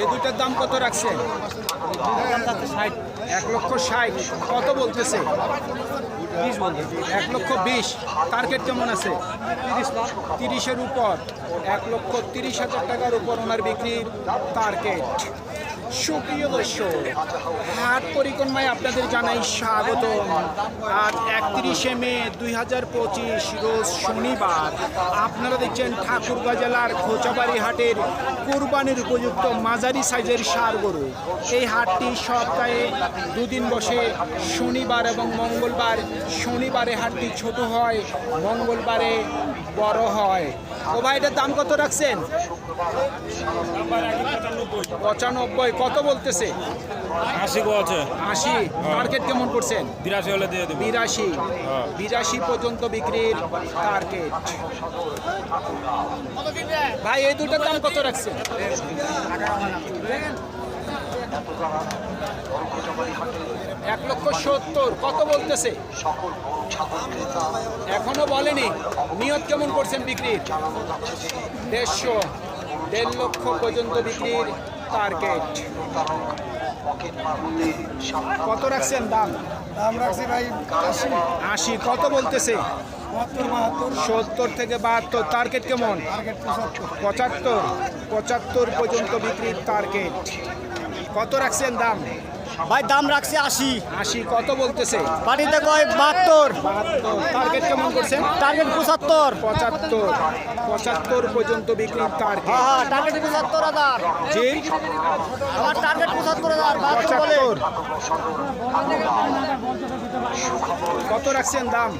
এই দুইটার দাম কত রাখছে এক লক্ষ ষাট। কত বলতেছে? এক লক্ষ বিশ। টার্গেট কেমন আছে? তিরিশের উপর। এক লক্ষ তিরিশ হাজার টাকার উপর ওনার বিক্রির টার্গেট। সুপ্রিয় দর্শক, হাট পরিক্রমায় আপনাদের জানাই স্বাগত আজ একত্রিশে মে দুই হাজার পঁচিশ, রোজ শনিবার। আপনারা দেখছেন ঠাকুরগাঁ জেলার খোঁচাবাড়ি হাটের কোরবানির উপযুক্ত মাঝারি সাইজের সার গরু। এই হাটটি সপ্তাহে দুদিন বসে, শনিবার এবং মঙ্গলবার। শনিবারে হাটটি ছোট হয়, মঙ্গলবারে বড় হয়। ও ভাই এটার দাম কত রাখছেন? পঁচানব্বই। কত বলতেছে? আশি আছে আশি। মার্কেট কেমন করছেন? বিরাশি হলে দিয়ে দেবো। বিরাশি। বিরাশি পর্যন্ত বিক্রির মার্কেট ভাই এই দুটার দাম কত রাখছেন? এক লক্ষ সত্তর কত বলতেছে? এখনও বলেনি নিয়ত কেমন করছেন বিক্রির? দেড়শো দেড় লক্ষ পর্যন্ত বিক্রির টার্গেট কত রাখছেন দাম? দাম রাখছি ভাই আশি। আশি কত বলতেছে? সত্তর থেকে বাহাত্তর টার্গেট কেমন? পঁচাত্তর। পঁচাত্তর পর্যন্ত বিক্রির টার্গেট কত রাখছেন দাম? ভাই দাম রাখছে আশি। আশি কত বলতেছে? বাড়িতে কয় বাহাত্তর। বাহাত্তর। টার্গেট কেমন করছেন? টার্গেট পঁচাত্তর। পঁচাত্তর। পঁচাত্তর পর্যন্ত বিক্রি টার্গেট হ্যাঁ হ্যাঁ টার্গেট পঁচাত্তর হাজার। জি। আমার টার্গেট পঁচাত্তর হাজার পঁচাত্তর। কত রাখছেন দাম?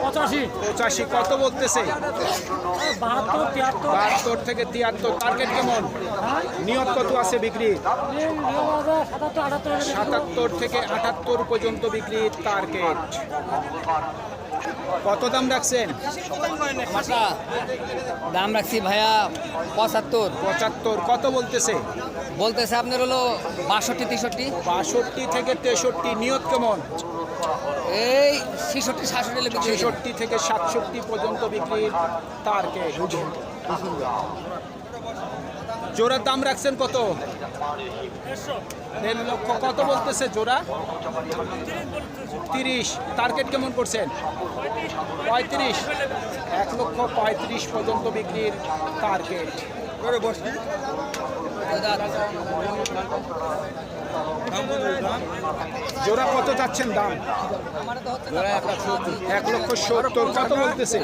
পঁচাশি। কত বলতেছে? বাহাত্তর থেকে তিয়াত্তর টার্গেট কেমন? নিয়ত কত আছে বিক্রি সাতাত্তর থেকে আটাত্তর পর্যন্ত বিক্রি টার্গেট কত দাম রাখছেন? দাম রাখছি ভাইয়া পঁচাত্তর। পঁচাত্তর কত বলতেছে? বলতেছে আপনার হলো বাষট্টি তেষট্টি। বাষট্টি থেকে তেষট্টি নিয়ত কেমন? এই ছেষট্টি সাতষট্টি ছেষট্টি থেকে সাতষট্টি পর্যন্ত বিক্রির টার্গেট জোড়ার দাম রাখছেন কত? দেড় লক্ষ কত বলতেছে জোড়া? তিরিশ। টার্গেট কেমন করছেন? পঁয়ত্রিশ। এক লক্ষ পঁয়ত্রিশ পর্যন্ত বিক্রির টার্গেট জোড়া কত চাচ্ছেন দাম? এক লক্ষ সত্তর। কত বলতেছে?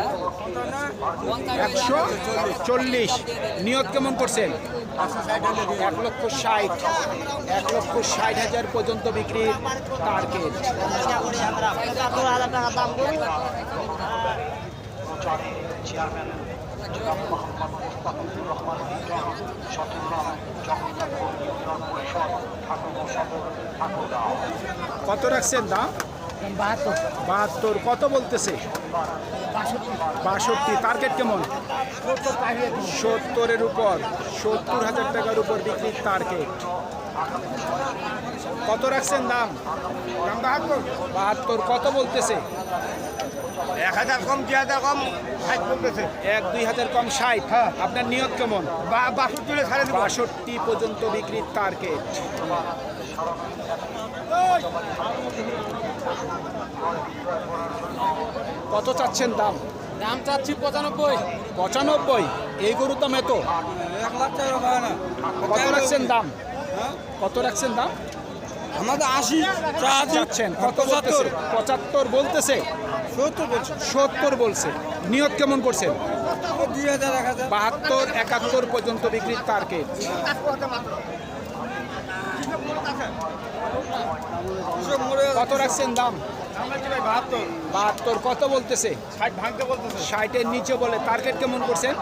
একশো চল্লিশ। নিয়ত কেমন করছেন? এক লক্ষ ষাট। এক লক্ষ ষাট হাজার পর্যন্ত বিক্রি টার্গেট দাম করি কত রাখছেন দাম? বাহাত্তর। কত বলতেছে? বাষট্টি। টার্গেট কেমন? সত্তরের উপর। সত্তর হাজার টাকার উপর বিক্রির টার্গেট। কত রাখছেন দাম? দাম বাহাত্তর? বাহাত্তর কত বলতেছে? এক হাজার কম দুই হাজার কম ষাট বলতেছে। এক দুই হাজার কম ষাট। আপনার নিয়ত কেমন? বা বাষট্টি বাষট্টি পর্যন্ত বিক্রির টার্গেট কত চাচ্ছেন দাম? দাম চাচ্ছি পঁচানব্বই। পঁচানব্বই? এই গরু তো মেতো এক লাখ টাকা কত রাখছেন দাম? কত রাখছেন দাম? আমাদের আশি যাচ্ছেন কত বলতেছে পঁচাত্তর বলতেছে। সত্তর বলছি। সত্তর বলছে। নিয়ত কেমন করছেন বাহাত্তর একাত্তর পর্যন্ত বিক্রির টার্গেট কত রাখছেন দাম? বাহাত্তর? কত বলতেছে? ষাটের নিচে বলে টার্গেট কেমন করছেন?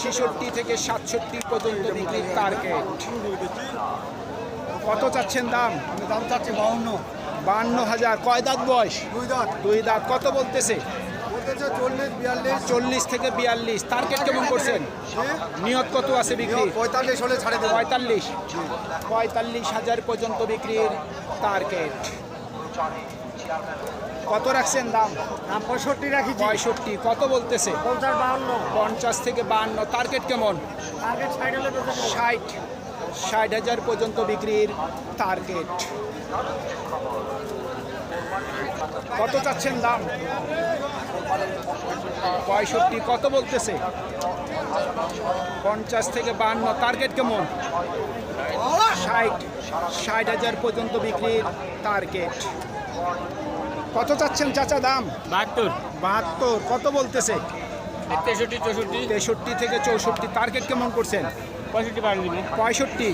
ছেষট্টি থেকে সাতষট্টি পর্যন্ত বিক্রির টার্গেট কত চাচ্ছেন দাম? আমি দাম চাচ্ছি বাউন্ন। বান্ন হাজার। কয় দাঁত বয়স? দুই দাঁত। দুই দাঁত। কত বলতেছে? চল্লিশ থেকে বিয়াল্লিশ। টার্গেট কেমন করছেন? নিয়ত কত আছে বিক্রি পঁয়তাল্লিশ হলে ছাড়ে দেবো। পঁয়তাল্লিশ। পঁয়তাল্লিশ হাজার পর্যন্ত বিক্রির টার্গেট। কত রাখছেন দাম? দাম পঁয়ষট্টি রাখিছি পঁয়ষট্টি। কত বলতেছে? পঞ্চাশ বাহান্ন পঞ্চাশ থেকে বাহান্ন টার্গেট কেমন? ষাট। ষাট হাজার পর্যন্ত বিক্রির টার্গেট কত চাচ্ছেন দাম? পঁয়ষট্টি কত বলতেছে? পঞ্চাশ থেকে বাহান্ন টার্গেট কেমন? ষাট ষাট হাজার পর্যন্ত বিক্রির টার্গেট কত চাচ্ছেন চাচা দাম? বাহাত্তর। বাহাত্তর কত বলতেছে? তেষট্টি চৌষট্টি। তেষট্টি থেকে চৌষট্টি টার্গেট কেমন করছেন? পঁয়ষট্টি পঁয়ষট্টি।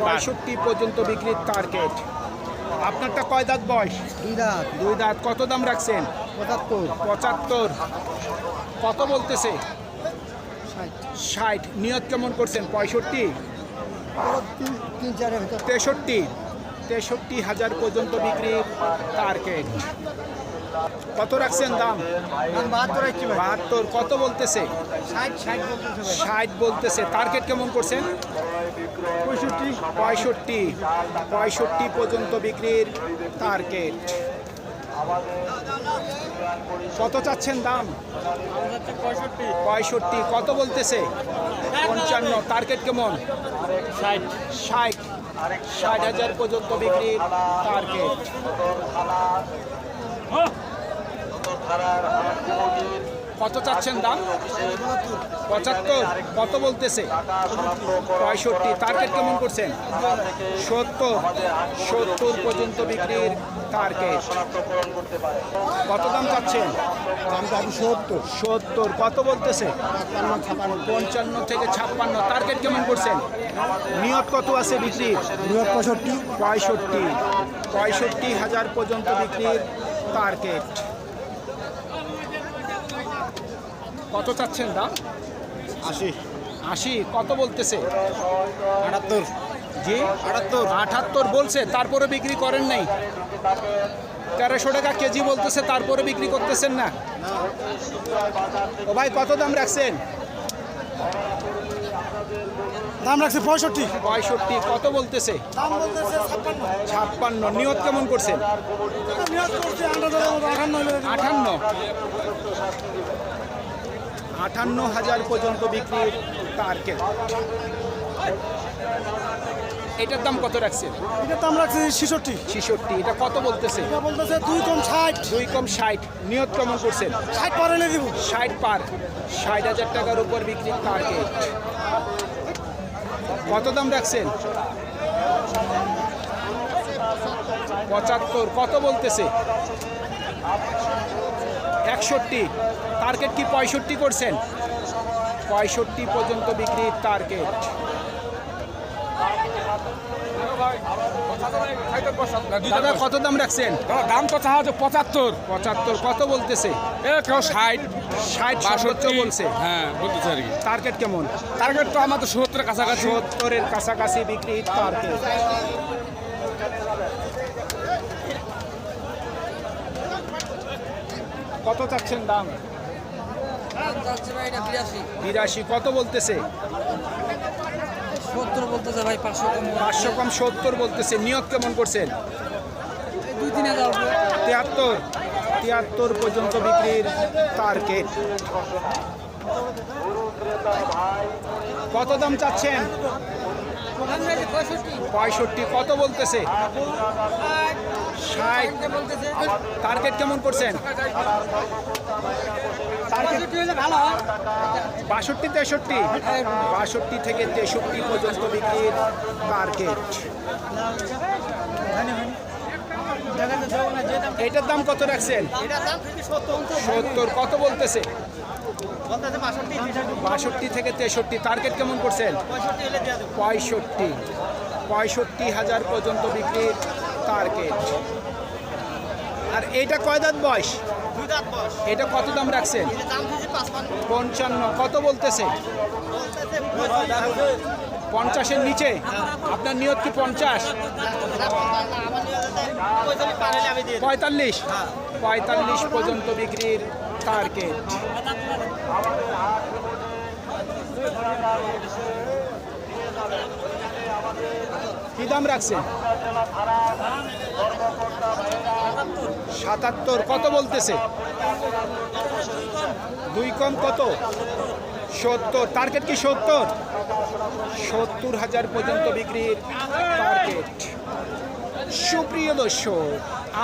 পঁয়ষট্টি পর্যন্ত বিক্রির টার্গেট আপনারটা কয় দাঁত বয়স? দুই দাঁত। দুই দাঁত। কত দাম রাখছেন? পঁচাত্তর। পঁচাত্তর। কত বলতেছে? ষাট। নিয়ত কেমন করছেন? পঁয়ষট্টি? তেষট্টি। তেষট্টি হাজার পর্যন্ত বিক্রির টার্গেট কত রাখছেন দাম? বাহাত্তর কত বলতেছে? ষাট বলতেছে টার্গেট কেমন করছেন? পঁয়ষট্টি। পঁয়ষট্টি। পঁয়ষট্টি পর্যন্ত বিক্রির টার্গেট। কত চাচ্ছেন দাম? পঁয়ষট্টি। পঁয়ষট্টি কত বলতেছে? পঞ্চান্ন। টার্গেট কেমন? ষাট। ষাট। ষাট হাজার পর্যন্ত বিক্রির টার্গেট। কত চাচ্ছেন দাম? পঁচাত্তর। কত বলতেছে? পঁয়ষট্টি। টার্গেট কেমন করছেন? সত্তর। সত্তর পর্যন্ত বিক্রির টার্গেট কত দাম চাচ্ছেন? সত্তর। সত্তর। কত বলতেছে? পঞ্চান্ন থেকে ছাপ্পান্ন। টার্গেট কেমন করছেন? নিয়ত কত আছে বিক্রির? দুহাজার পঁয়ষট্টি। পঁয়ষট্টি। পঁয়ষট্টি হাজার পর্যন্ত বিক্রির টার্গেট কত চাচ্ছেন দাম? আশি। আশি কত বলতেছে? আটাত্তর। জি? আটাত্তর। আটাত্তর বলছে তারপরে বিক্রি করেন নাই। তেরোশো টাকা কেজি বলতেছে তারপরে বিক্রি করতেছেন না। ও ভাই কত দাম রাখছেন? দাম রাখছে পঁয়ষট্টি। পঁয়ষট্টি কত বলতেছে? ছাপ্পান্ন। নিয়ত কেমন করছেন? করছে আটান্ন হাজার পর্যন্ত বিক্রির টার্গেট এটার দাম কত রাখছেন? এটার দাম রাখছে ছেষট্টি। ছেষট্টি এটা কত বলতেছে? এটা বলতেছে দুই কম ষাট। দুই কম ষাট নিয়ত কেমন করছেন? ষাট পরে এনে দিব। ষাট পার ষাট হাজার টাকার উপর বিক্রির টার্গেট কত দাম রাখছেন? পঁচাত্তর কত বলতেছে? একষট্টি। টার্গেট কি? পঁয়ষট্টি করছেন। পঁয়ষট্টি পর্যন্ত বিক্রির টার্গেট দাদা কত দাম রাখছেন? দাম তো চাওয়া হচ্ছে পঁচাত্তর। পঁচাত্তর কত বলতেছে? কেউ ষাট। ষাট বাষট্টি। বলছে। হ্যাঁ বলতেছে আর কি। টার্গেট কেমন? টার্গেট তো আমাদের সত্তরের কাছাকাছি। সত্তরের কাছাকাছি বিক্রির টার্গেট কত চাচ্ছেন দাম? বিরাশি, কত বলতেছে? পাঁচশো কম সত্তর বলতেছে। নিয়ত কেমন করছেন? দুই তিন হাজার। তিয়াত্তর। তিয়াত্তর পর্যন্ত বিক্রির টার্গেট কত দাম চাচ্ছেন? পঁয়ষট্টি। কত বলতেছে? ষাট। টার্গেট কেমন করছেন? বাষট্টি তেষট্টি? বাষট্টি থেকে তেষট্টি পর্যন্ত বিক্রির টার্গেট এটার দাম কত রাখছেন? সত্তর। কত বলতেছে? বাষট্টি থেকে তেষট্টি। টার্গেট কেমন করছেন? পঁয়ষট্টি। পঁয়ষট্টি হাজার পর্যন্ত বিক্রির টার্গেট আর এইটা কয় দাঁত বয়স? এটা কত দাম রাখছেন? পঞ্চান্ন। কত বলতেছে? বলতেছে পঞ্চাশের নিচে? আপনার নিয়ত কি পঞ্চাশ? পঁয়তাল্লিশ। পঁয়তাল্লিশ পর্যন্ত বিক্রির টার্গেট কি দাম রাখছেন? সাতাত্তর কত বলতেছে? দুই কম কত? সত্তর। টার্গেট কি সত্তর? সত্তর হাজার পর্যন্ত বিক্রির টার্গেট। সুপ্রিয় দর্শক,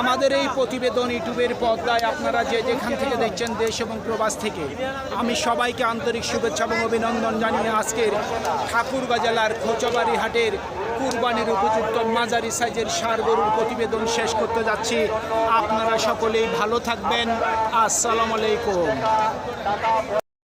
আমাদের এই প্রতিবেদন ইউটিউবের পর্দায় আপনারা যে যেখান থেকে দেখছেন দেশ এবং প্রবাস থেকে, আমি সবাইকে আন্তরিক শুভেচ্ছা এবং অভিনন্দন জানিয়ে আজকের ঠাকুরগাঁ জেলার খোঁচবাড়ি হাটের কুরবানির উপযুক্ত মাঝারি সাইজের সার গরুর প্রতিবেদন শেষ করতে যাচ্ছি। আপনারা সকলেই ভালো থাকবেন। আসসালামু আলাইকুম।